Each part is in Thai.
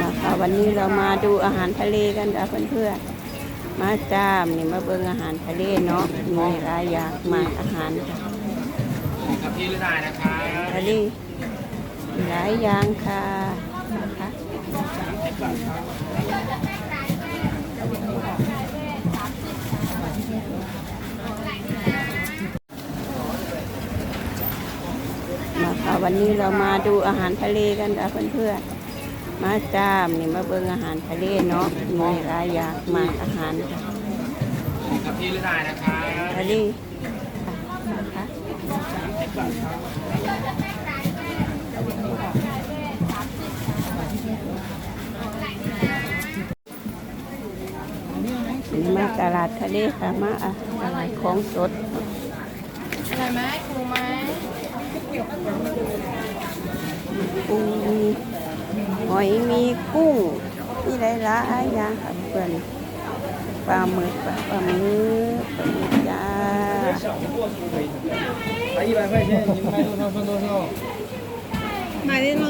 มาค่ะวันนี้เรามาดูอาหารทะเลกันค่ะเพื่อนๆมาจ้ามนี่มาเบิ่งอาหารทะเลเนาะมีหลายอย่างมากอาหารค่ะครับพี่ฤทัยนะครับทะเลมีหลายอย่างค่ะนะคะมาค่ะวันนี้เรามาดูอาหารทะเลกันค่ะเพื่อนๆ มาจ้ามนี่มาเบิ่งอาหารทะเลเนาะมีหลายอย่างมากอาหารค่ะครับพี่ฤทัยนะครับทะเลนะคะนี่มาตลาดทะเลค่ะมาอะตลาดของสดอะไรไหมครูไหมปูมีห อยมีกุ้งมีหลายๆอย่างค่ะเพื่อนปลาหมึกปลาหมึกปลาหมึกจ้า 哎，一百块钱，你们卖多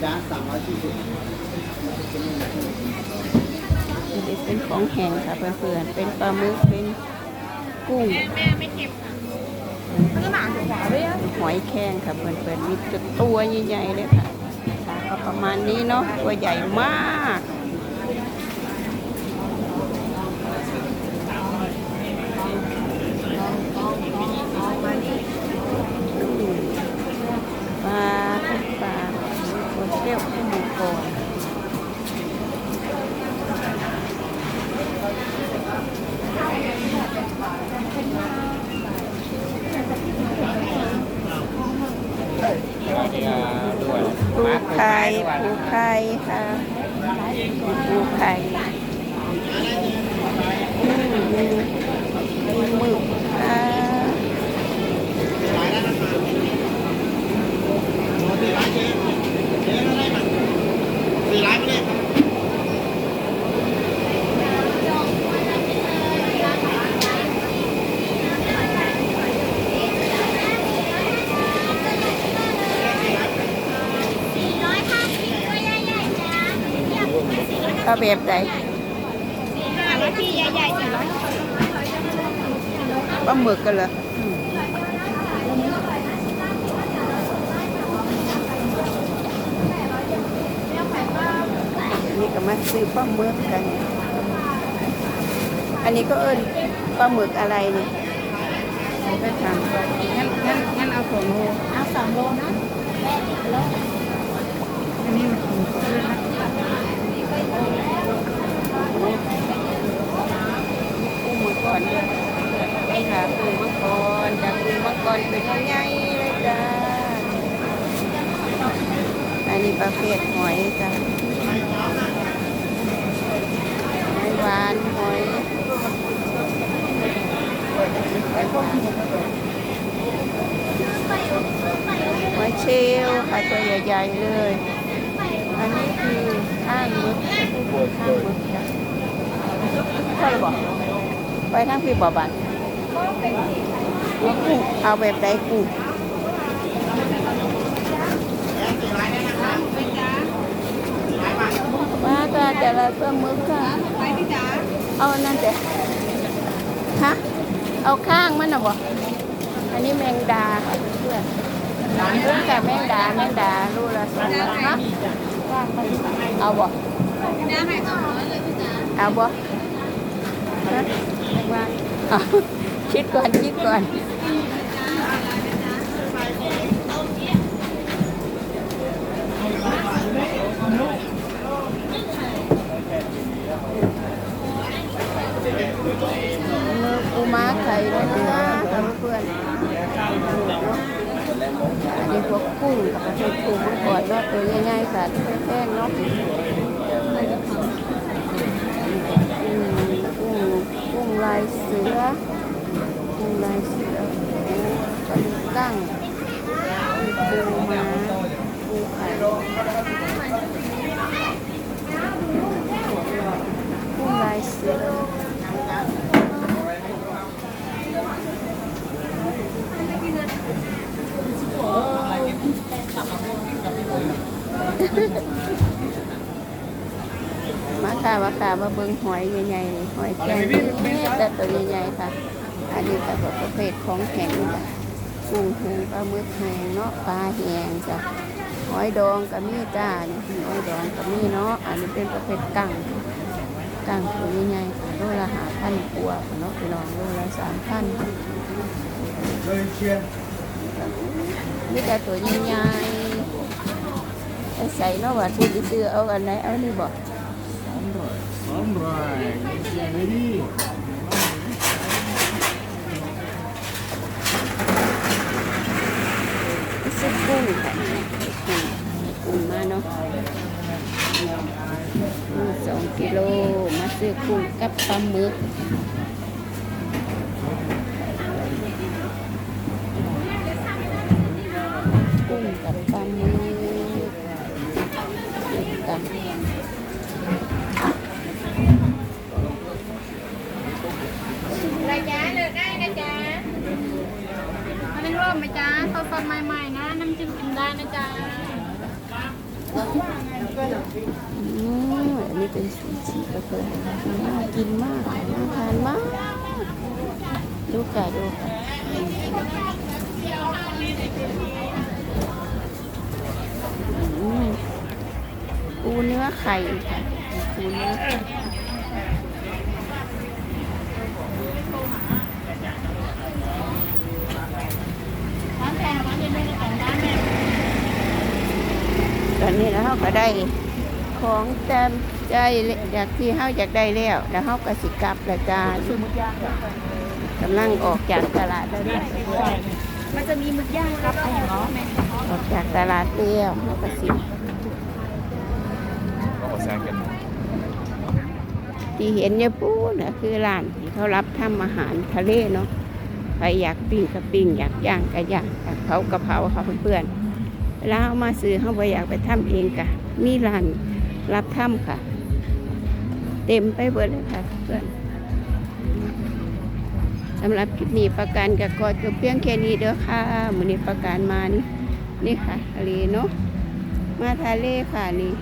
เจ้าสามร้อยสี่สิบเป็นของแห้งค่ะเพื่อนๆ เป็นปลาหมึก เป็นกุ้ง แม่ไม่เก็บค่ะก็หมหัวด้ยอะหอยแข้งค่ะเพื่อนๆ มีตัวใหญ่ๆเลยค่ะก็ประมาณนี้เนาะ ตัวใหญ่มาก ไข่ปูไข่ค่ะปูไข่อืมมีหมึกค่ะ สี่ร้านไม่ได้ครับ เอาแบบไหนรถพี่ใหญ่ๆสี่ร้อยปลาหมึกกันเหรออืมนี่ก็มาซื้อปลาหมึกกัน อันนี้ก็เอิ้นปลาหมึกอะไรเนี่ยก็ถามก่อนงั้นงั้นงั้นเอาสองโลเอาสองโลนะอันนี้มันถูกด้วยนะ กุ้งมังกรด้วยไปหากุ้งมังกรจาก กุ้งมังกรเป็นใหญ่ๆเลยจ้า อันนี้ประเภทหอยจ้ะหอยหวานหอยหอยเชลลค่ะตัวใหญ่ๆเลย อันนี้คือข้างมึกข้างมึกจ้ะใช่หรือเปล่าไปทางพี่บ่อบัน เอาแบบใดกุ้งมาจ้าแต่ละปลาหมึกค่ะไปพี่จ๋าเอานั่นแต่ฮะเอาข้างมันนะบ่อันนี้แมงดาค่ะเพื่อนเพื่อนแต่แมงดาแมงดาลูละสองละฮะเอาบ่าให้สองร้อเลยพี่จ๋าเอาบ่ฮะไม่ว่า คิดก่อนคิดก่อนมือปูม้าไข่ด้วยนะเพื่อนอันนี้พวกกุ้งกับพวกกุ้งมันก่อนเนาะตัวใหญ่ๆค่ะแป้งเนาะกุ้งกุ้งลายเสือ กั้งปูม้าปูไข่กุ้งลายเสือมาค่ะมาค่ะมาเบิ่งหอยใหญ่ๆหอยแครงแต่ตัวใหญ่ๆค่ะ อันนี้ก็บประเภทของแข็งจ้ะ กุ้งแห้งปลาหมึกแห้งเนาะปลาแห้งจ้ะหอยดองกับมีจ้าเนี่ยหอยดองกับมีเนาะอันนี้เป็นประเภทกั้งกั้งตัวใหญ่ๆโลละหาพันกว่าเนาะพี่น้องโลละสามพันเลยเชียร์นี่แต่ตัวใหญ่ๆไอ้ใส่เนาะว่าที่จะซื้อเอาอันไหนเอานี่บอกสามร้อยสามร้อยเชียร์เลยดิ ซื้อกุ้งค่ะกุ้งกุ้งมาเนาะกุ้งสองกิโลมาซื้อ กุ้งกับปลาหมึกกุ้งกับปลาหมึกเด็ดกันระยะเลือกได้นะจ๊ะมันเป็นร่มไหมจ๊ะสดๆใหม่ๆนะน้ำจิ้มกินได้นะจ๊ะ อืมอันนี้เป็นซูชิก็คือน่ากินมากน่าทานมาก ดูค่ะดูค่ะอืมปูเนื้อไข่ค่ะปูเนื้อ ไข่ตอนนี้เราก็ได้ของเต็มใจอยากที่เฮาอยากได้แล้ว แล้วเฮาก็สิกลับแล้วจ้ากำลังออกจากตลาดแล้วมันจะมีมึกย่างครับอะไรเนาะออกจากตลาดแล้วเฮาก็สิก็แซงกันที่เห็นเนี่ยปูน่ะคือร้านที่เขารับทำอาหารทะเลเนาะใครอยากปิ้งก็ปิ้งอยากย่างก็ย่างอยากเผาก็เผาค่ะเพื่อนๆ เวลาเอามาซื้อเขาบ่อยากไปทำเองกะมีร้านรับทำค่ะ เต็มไปเบิดเลยค่ะเพื่อนสำหรับคลิปนี้ประกันกับกอดจบเพียงแค่นี้เด้อค่ะมือนี้ประกันมานี่นี่ค่ะทะเลเนาะมาทะเลค่ะนี่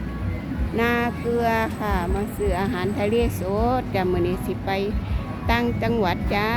นาเกลือค่ะ มาซื้ออาหารทะเลสดจ้ะมือนี้สิไปตั้งจังหวัดจ้า